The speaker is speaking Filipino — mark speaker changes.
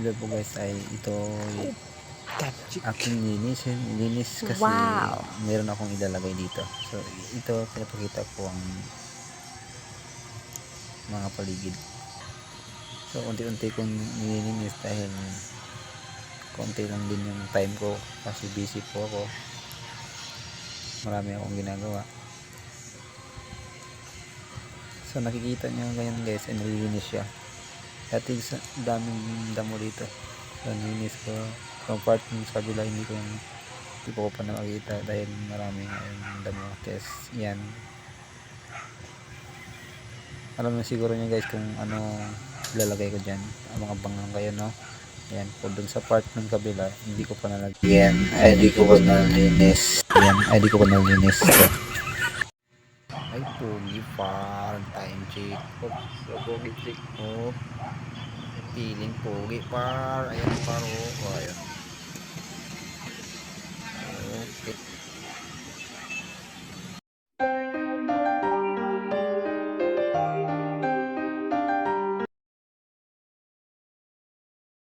Speaker 1: Hello po guys ay ito aking linis. Linis kasi
Speaker 2: Wow.
Speaker 1: meron akong ilalagay dito. So ito pinapakita ko ang mga paligid. So unti-unti kong nililinis dahil konti lang din yung time ko kasi busy po ako. Marami akong ginagawa. So nakikita nyo ngayon guys ay nalilinis siya. Dati sa daming damo dito. So nilinis ko. From part ng sa kabila hindi ko yung hindi ko pa nakakita dahil marami ngayong damo. Tapos yan. Alam na siguro nyo guys kung ano ilalagay ko dyan. Ang mga bangang kayo no. Yan. Kung dun sa part ng kabila hindi ko pa nalagyan. Ay di ko pa nalinis. Yan. Ay di ko pa nalinis. So, ay, pogi par. Time check. Oh, so, pogi check. Oh. Feeling pogi par. Ayan par. Oh, oh ayan.